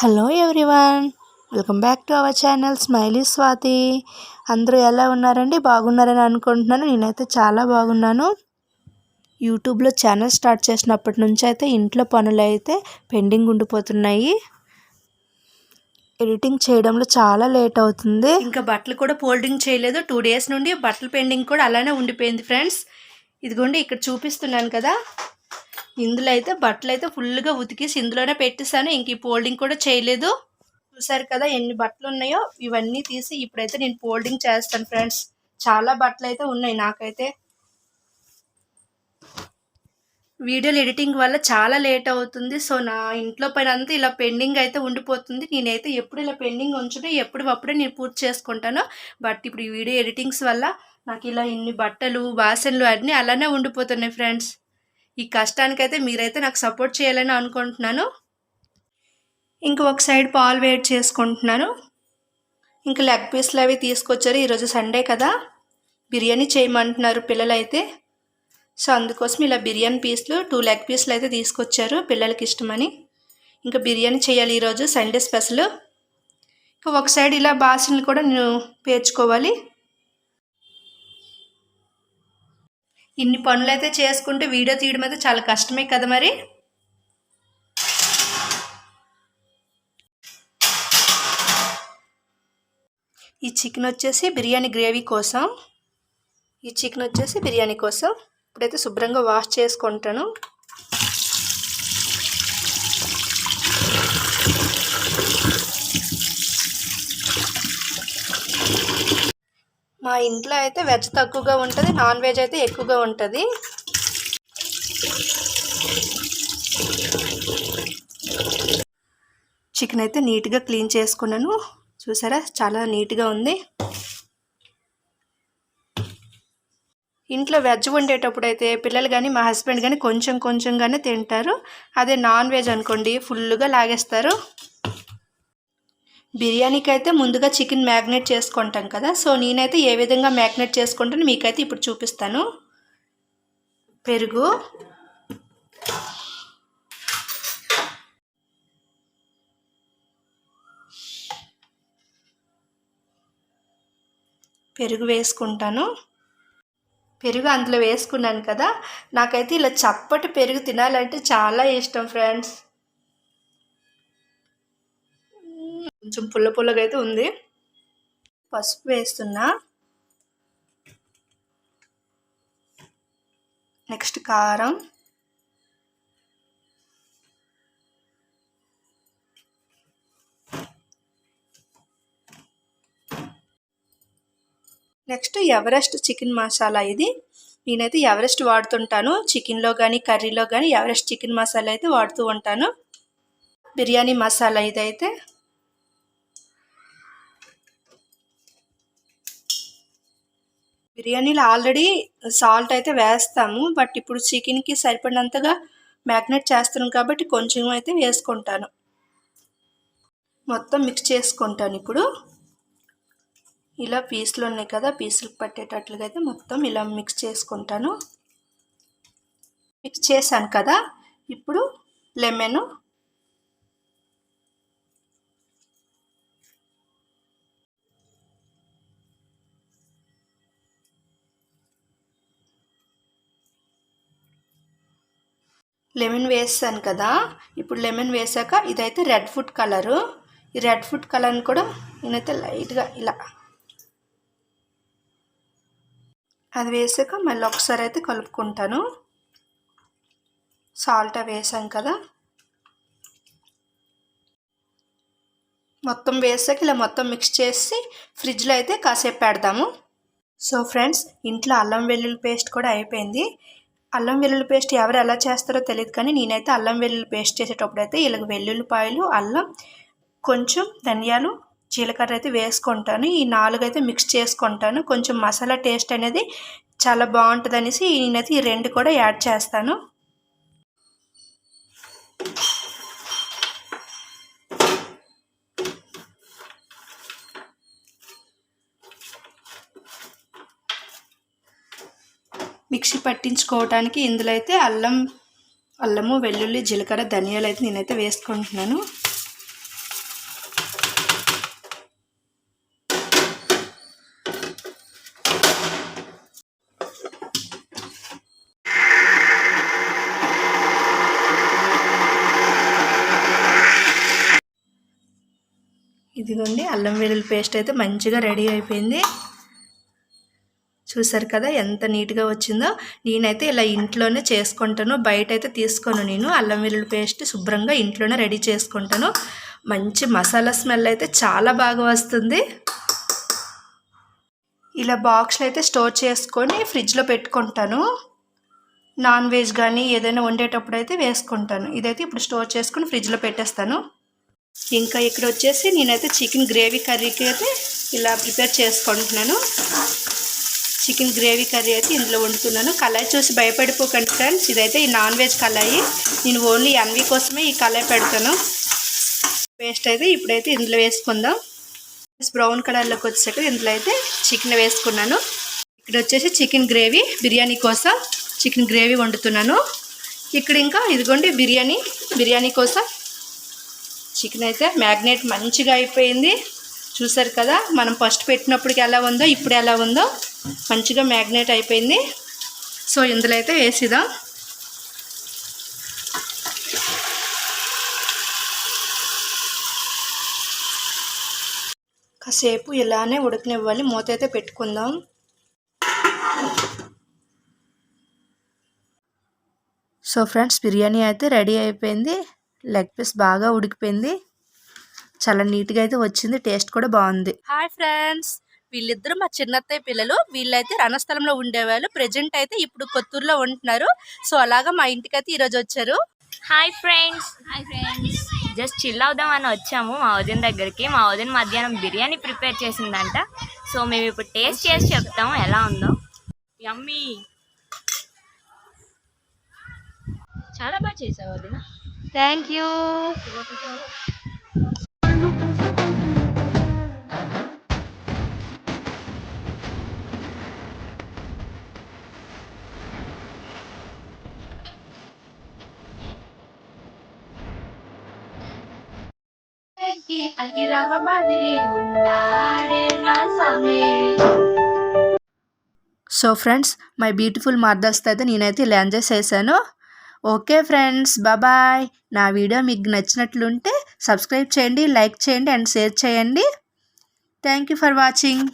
Hello everyone welcome back to our channel smiley Swathi. అందరూ ఎలా ఉన్నారండి? బాగున్నారని అనుకుంటున్నాను. నేనైతే చాలా బాగున్నాను. యూట్యూబ్లో ఛానల్ స్టార్ట్ చేసినప్పటి నుంచి అయితే ఇంట్లో పనులు అయితే పెండింగ్ ఉండిపోతున్నాయి. ఎడిటింగ్ చేయడంలో చాలా లేట్ అవుతుంది. ఇంకా బట్టలు కూడా ఫోల్డింగ్ చేయలేదు. టూ డేస్ నుండి బట్టలు పెండింగ్ కూడా అలానే ఉండిపోయింది ఫ్రెండ్స్. ఇదిగోండి ఇక్కడ చూపిస్తున్నాను కదా. ఇందులో అయితే బట్టలు అయితే ఫుల్గా ఉతికేసి ఇందులోనే పెట్టేసాను ఇంక ఈ ఫోల్డింగ్ కూడా చేయలేదు. చూసారు కదా ఎన్ని బట్టలు ఉన్నాయో ఇవన్నీ తీసి ఇప్పుడైతే నేను ఫోల్డింగ్ చేస్తాను ఫ్రెండ్స్. చాలా బట్టలు అయితే ఉన్నాయి నాకైతే. వీడియోలు ఎడిటింగ్ వల్ల చాలా లేట్ అవుతుంది. సో నా ఇంట్లో పైన అంతా ఇలా పెండింగ్ అయితే ఉండిపోతుంది. నేనైతే ఎప్పుడు ఇలా పెండింగ్ ఉంచునే ఎప్పుడు అప్పుడే నేను పూర్తి చేసుకుంటాను. బట్ ఇప్పుడు ఈ వీడియో ఎడిటింగ్స్ వల్ల నాకు ఇలా ఇన్ని బట్టలు వాసనలు అన్నీ అలానే ఉండిపోతున్నాయి ఫ్రెండ్స్. ఈ కష్టానికైతే మీరైతే నాకు సపోర్ట్ చేయాలని అనుకుంటున్నాను. ఇంక ఒక సైడ్ పాలు వేడి చేసుకుంటున్నాను. ఇంకా లెగ్ పీస్లు అవి తీసుకొచ్చారు. ఈరోజు సండే కదా. బిర్యానీ చేయమంటున్నారు పిల్లలైతే. సో అందుకోసం ఇలా బిర్యానీ పీస్లు టూ లెగ్ పీస్లు అయితే తీసుకొచ్చారు పిల్లలకి ఇష్టమని. ఇంకా బిర్యానీ చేయాలి ఈరోజు సండే స్పెషల్. ఇంకా ఒక సైడ్ ఇలా బాసన్లు కూడా నేను పేర్చుకోవాలి. ఇన్ని పనులు అయితే చేసుకుంటే వీడియో తీయడం అయితే చాలా కష్టమే కదా మరి? ఈ చికెన్ వచ్చేసి బిర్యానీ గ్రేవీ కోసం. ఈ చికెన్ వచ్చేసి బిర్యానీ కోసం. ఇప్పుడైతే శుభ్రంగా వాష్ చేసుకుంటాను. మా ఇంట్లో అయితే వెజ్ తక్కువగా ఉంటుంది నాన్ వెజ్ అయితే ఎక్కువగా ఉంటుంది. చికెన్ అయితే నీట్గా క్లీన్ చేసుకున్నాను. చూసారా? చాలా నీట్గా ఉంది. ఇంట్లో వెజ్ వండేటప్పుడు అయితే పిల్లలు కానీ మా హస్బెండ్ కానీ కొంచెం కొంచెంగానే తింటారు. అదే నాన్ వెజ్ అనుకోండి ఫుల్గా లాగేస్తారు. బిర్యానీకి అయితే ముందుగా చికెన్ మ్యాగ్నేట్ చేసుకుంటాం కదా. సో నేనైతే ఏ విధంగా మ్యాగ్నేట్ చేసుకుంటాను మీకైతే ఇప్పుడు చూపిస్తాను. పెరుగు. పెరుగు వేసుకుంటాను. పెరుగు అందులో వేసుకున్నాను కదా. నాకైతే ఇలా చప్పటి పెరుగు తినాలంటే చాలా ఇష్టం ఫ్రెండ్స్. కొంచెం పుల్ల పుల్లగా అయితే ఉంది. పసుపు వేస్తున్నా. నెక్స్ట్ కారం. నెక్స్ట్ ఎవరెస్ట్ చికెన్ మసాలా ఇది. నేనైతే ఎవరెస్ట్ వాడుతుంటాను. చికెన్లో కానీ కర్రీలో కానీ ఎవరెస్ట్ చికెన్ మసాలా అయితే వాడుతూ ఉంటాను. బిర్యానీ మసాలా ఇదైతే. బిర్యానీలో ఆల్రెడీ సాల్ట్ అయితే వేస్తాము బట్ ఇప్పుడు చికెన్కి సరిపడినంతగా మ్యాగ్నేట్ చేస్తున్నాం కాబట్టి కొంచెం అయితే వేసుకుంటాను. మొత్తం మిక్స్ చేసుకుంటాను ఇప్పుడు. ఇలా పీసులు ఉన్నాయి కదా పీసులు పట్టేటట్లుగా అయితే మొత్తం ఇలా మిక్స్ చేసుకుంటాను. మిక్స్ చేశాను కదా ఇప్పుడు లెమన్ లెమన్ వేసాను కదా ఇప్పుడు లెమన్ వేసాక ఇదైతే రెడ్ ఫుడ్ కలరు. ఈ రెడ్ ఫుడ్ కలర్ని కూడా నేనైతే లైట్గా ఇలా అది వేసాక మళ్ళీ ఒకసారి అయితే కలుపుకుంటాను. సాల్ట్ వేసాం కదా. మొత్తం వేసాక ఇలా మొత్తం మిక్స్ చేసి ఫ్రిడ్జ్లో అయితే కాసేపు పెడదాము. సో ఫ్రెండ్స్ ఇంట్లో అల్లం వెల్లుల్లి పేస్ట్ కూడా అయిపోయింది. అల్లం వెల్లుల్లి పేస్ట్ ఎవరు ఎలా చేస్తారో తెలియదు కానీ నేనైతే అల్లం వెల్లుల్లి పేస్ట్ చేసేటప్పుడు అయితే ఇలాగ వెల్లుల్లిపాయలు అల్లం కొంచెం ధనియాలు జీలకర్ర అయితే వేసుకుంటాను. ఈ నాలుగు అయితే మిక్స్ చేసుకుంటాను. కొంచెం మసాలా టేస్ట్ అనేది చాలా బాగుంటుంది అనేసి నేనైతే ఈ రెండు కూడా యాడ్ చేస్తాను. మిక్సీ పట్టించుకోవటానికి ఇందులో అయితే అల్లం అల్లము వెల్లుల్లి జీలకర్ర ధనియాలు అయితే నేనైతే వేసుకుంటున్నాను. ఇదిగోండి అల్లం వెల్లుల్లి పేస్ట్ అయితే మంచిగా రెడీ అయిపోయింది. చూసారు కదా ఎంత నీట్గా వచ్చిందో. నేనైతే ఇలా ఇంట్లోనే చేసుకుంటాను. బయట అయితే తీసుకోను నేను. అల్లం వెల్లుల్లి పేస్ట్ శుభ్రంగా ఇంట్లోనే రెడీ చేసుకుంటాను. మంచి మసాలా స్మెల్ అయితే చాలా బాగా వస్తుంది. ఇలా బాక్స్లో అయితే స్టోర్ చేసుకొని ఫ్రిడ్జ్లో పెట్టుకుంటాను. నాన్ వెజ్ కానీ ఏదైనా వండేటప్పుడు అయితే వేసుకుంటాను. ఇదైతే ఇప్పుడు స్టోర్ చేసుకుని ఫ్రిడ్జ్లో పెట్టేస్తాను. ఇంకా ఇక్కడ వచ్చేసి నేనైతే చికెన్ గ్రేవీ కర్రీకి అయితే ఇలా ప్రిపేర్ చేసుకుంటున్నాను. చికెన్ గ్రేవీ కర్రీ అయితే ఇందులో వండుతున్నాను. కళాయి చూసి భయపడిపోకండి ఫ్రెండ్స్. ఇదైతే ఈ నాన్ వెజ్ కళాయి. నేను ఓన్లీ అన్వి కోసమే ఈ కళాయి పెడతాను. పేస్ట్ అయితే ఇప్పుడైతే ఇందులో వేసుకుందాం. బ్రౌన్ కలర్లోకి వచ్చేసరికి ఇందులో అయితే చికెన్ వేసుకున్నాను. ఇక్కడ వచ్చేసి చికెన్ గ్రేవీ బిర్యానీ కోసం చికెన్ గ్రేవీ వండుతున్నాను. ఇక్కడ ఇంకా ఇదిగోండి బిర్యానీ. బిర్యానీ కోసం చికెన్ అయితే మ్యాగ్నేట్ మంచిగా అయిపోయింది. చూసారు కదా మనం ఫస్ట్ పెట్టినప్పటికి ఎలా ఉందో ఇప్పుడు ఎలా ఉందో. మంచిగా మ్యాగ్నేట్ అయిపోయింది. సో ఇందులో అయితే వేసిదాం కాసేపు ఇలానే ఉడకనివ్వాలి మూత అయితే పెట్టుకుందాం. సో ఫ్రెండ్స్ బిర్యానీ అయితే రెడీ అయిపోయింది. లెగ్ పీస్ బాగా ఉడికిపోయింది. చాలా నీట్గా అయితే వచ్చింది టేస్ట్ కూడా బాగుంది. Hi friends. వీళ్ళిద్దరు మా చిన్నత్తయ్య పిల్లలు. వీళ్ళైతే రణస్థలంలో ఉండేవాళ్ళు. ప్రజెంట్ అయితే ఇప్పుడు కొత్తూరులో ఉంటున్నారు. సో అలాగా మా ఇంటికైతే ఈరోజు వచ్చారు. Hi friends. Hi friends. Just chill అవుదాం అని వచ్చాము. మా వదిన దగ్గరికి. మా వదిన మధ్యాహ్నం బిర్యానీ ప్రిపేర్ చేసిందంట. సో మేము ఇప్పుడు టేస్ట్ చేసి చెప్తాము. ఎలా ఉందో. యమ్మీ. చాలా బాగా చేసావు వదిన. Thank you so friends my beautiful mothers అయితే నేనైతే ఇలా ఎంజాయ్ చేశాను. ఓకే ఫ్రెండ్స్ బాబాయ్ నా వీడియో మీకు నచ్చినట్లుంటే సబ్స్క్రైబ్ చేయండి లైక్ చేయండి అండ్ షేర్ చేయండి. Thank you for watching